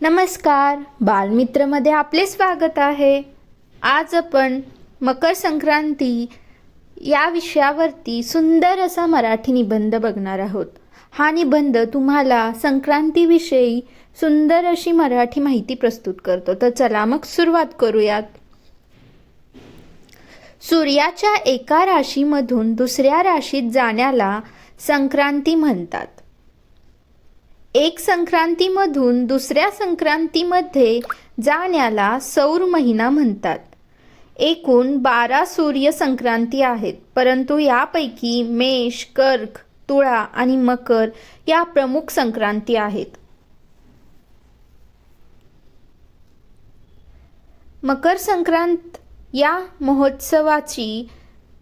नमस्कार. बालमित्रमध्ये आपले स्वागत आहे. आज आपण मकर संक्रांती या विषयावरती सुंदर असा मराठी निबंध बघणार आहोत. हा निबंध तुम्हाला संक्रांतीविषयी सुंदर अशी मराठी माहिती प्रस्तुत करतो. तर चला मग सुरुवात करूयात. सूर्याच्या एका राशीमधून दुसऱ्या राशीत जाण्याला संक्रांती म्हणतात. एक संक्रांतीमधून दुसऱ्या संक्रांतीमध्ये जाण्याला सौर महिना म्हणतात. एकूण बारा सूर्य संक्रांती आहेत परंतु यापैकी मेष कर्क तुळा आणि मकर या प्रमुख संक्रांती आहेत. मकर संक्रांत या महोत्सवाची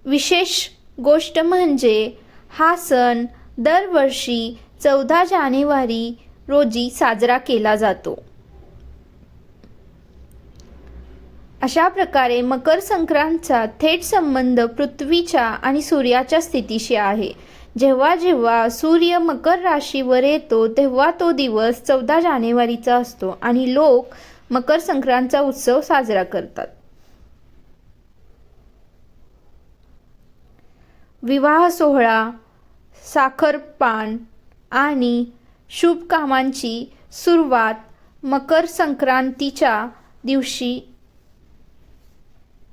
विशेष गोष्ट म्हणजे हा सण दरवर्षी चौदा जानेवारी रोजी साजरा केला जातो. अशा प्रकारे मकर संक्रांतचा थेट संबंध पृथ्वीच्या आणि सूर्याच्या स्थितीशी आहे. जेव्हा जेव्हा सूर्य मकर राशीवर येतो तेव्हा तो दिवस चौदा जानेवारीचा असतो आणि लोक मकर संक्रांतचा उत्सव साजरा करतात. विवाह सोहळा साखरपान आणि शुभ कामांची सुरुवात मकर संक्रांतीच्या दिवशी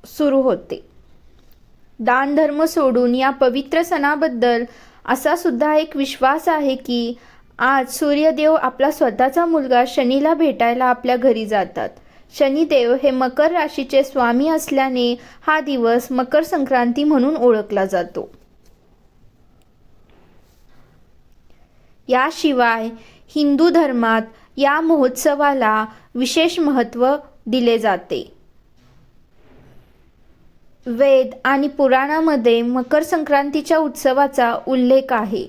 सुरू होते. दानधर्म सोडून या पवित्र सणाबद्दल असा सुद्धा एक विश्वास आहे की आज सूर्यदेव आपला स्वतःचा मुलगा शनीला भेटायला आपल्या घरी जातात. शनिदेव हे मकर राशीचे स्वामी असल्याने हा दिवस मकर संक्रांती म्हणून ओळखला जातो. याशिवाय हिंदू धर्मात या महोत्सवाला विशेष महत्त्व दिले जाते. वेद आणि पुराणामध्ये मकर संक्रांतीच्या उत्सवाचा उल्लेख आहे.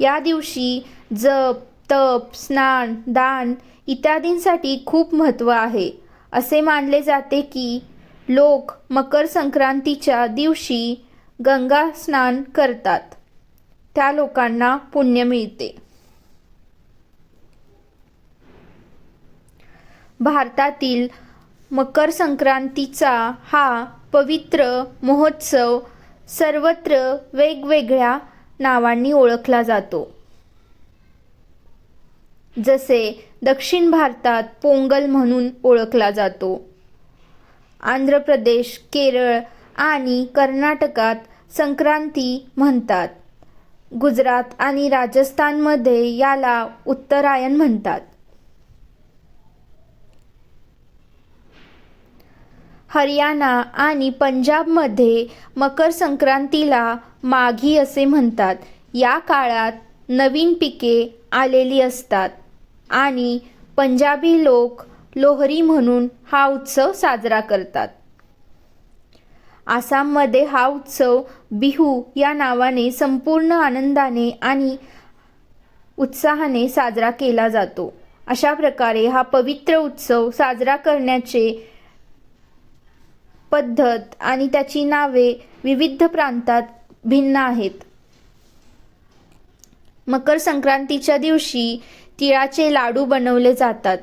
या दिवशी जप तप स्नान दान इत्यादींसाठी खूप महत्त्व आहे. असे मानले जाते की लोक मकर संक्रांतीच्या दिवशी गंगा स्नान करतात. त्या लोकांना पुण्य मिळते. भारतातील मकर संक्रांतीचा हा पवित्र महोत्सव सर्वत्र वेगवेगळ्या नावांनी ओळखला जातो. जसे दक्षिण भारतात पोंगल म्हणून ओळखला जातो. आंध्र प्रदेश केरळ आणि कर्नाटकात संक्रांती म्हणतात. गुजरात आणि राजस्थानमध्ये याला उत्तरायण म्हणतात. हरियाणा आणि पंजाबमध्ये मकर संक्रांतीला माघी असे म्हणतात. या काळात नवीन पिके आलेली असतात आणि पंजाबी लोक लोहरी म्हणून हा उत्सव साजरा करतात. आसाममध्ये हा उत्सव बिहू या नावाने संपूर्ण आनंदाने आणि उत्साहाने साजरा केला जातो. अशा प्रकारे हा पवित्र उत्सव साजरा करण्याचे पद्धत आणि त्याची नावे विविध प्रांतात भिन्न आहेत. मकर संक्रांतीच्या दिवशी तिळाचे लाडू बनवले जातात.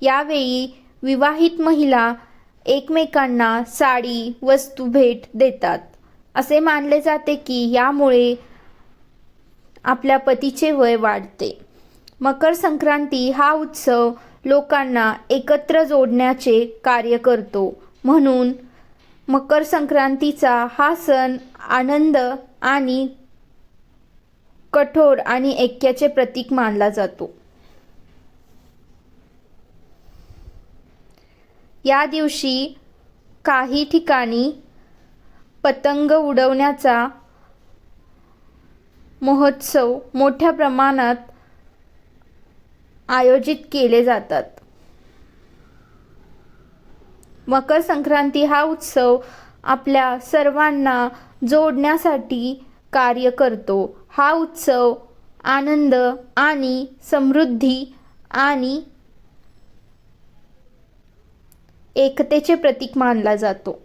यावेळी विवाहित महिला एकमेकांना साडी वस्तू भेट देतात. असे मानले जाते की यामुळे आपल्या पतीचे वय वाढते. मकर संक्रांती हा उत्सव लोकांना एकत्र जोडण्याचे कार्य करतो. म्हणून मकर संक्रांतीचा हा सण आनंद आणि कठोर आणि ऐक्याचे प्रतीक मानला जातो. या दिवशी काही ठिकाणी पतंग उडवण्याचा महोत्सव मोठ्या प्रमाणात आयोजित केले जातात. मकर संक्रांती हा उत्सव आपल्या सर्वांना जोडण्यासाठी कार्य करतो. हा उत्सव आनंद आणि समृद्धी आणि एकतेचे प्रतीक मानला जातो.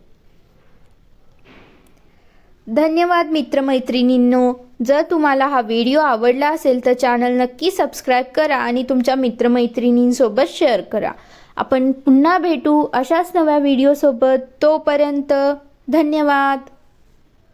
धन्यवाद मित्रमैत्रिणींनो. जर तुम्हाला हा व्हिडिओ आवडला असेल तर चॅनल नक्की सबस्क्राईब करा आणि तुमच्या मित्रमैत्रिणींसोबत शेअर करा. आपण पुन्हा भेटू अशाच नव्या व्हिडिओसोबत. तोपर्यंत धन्यवाद.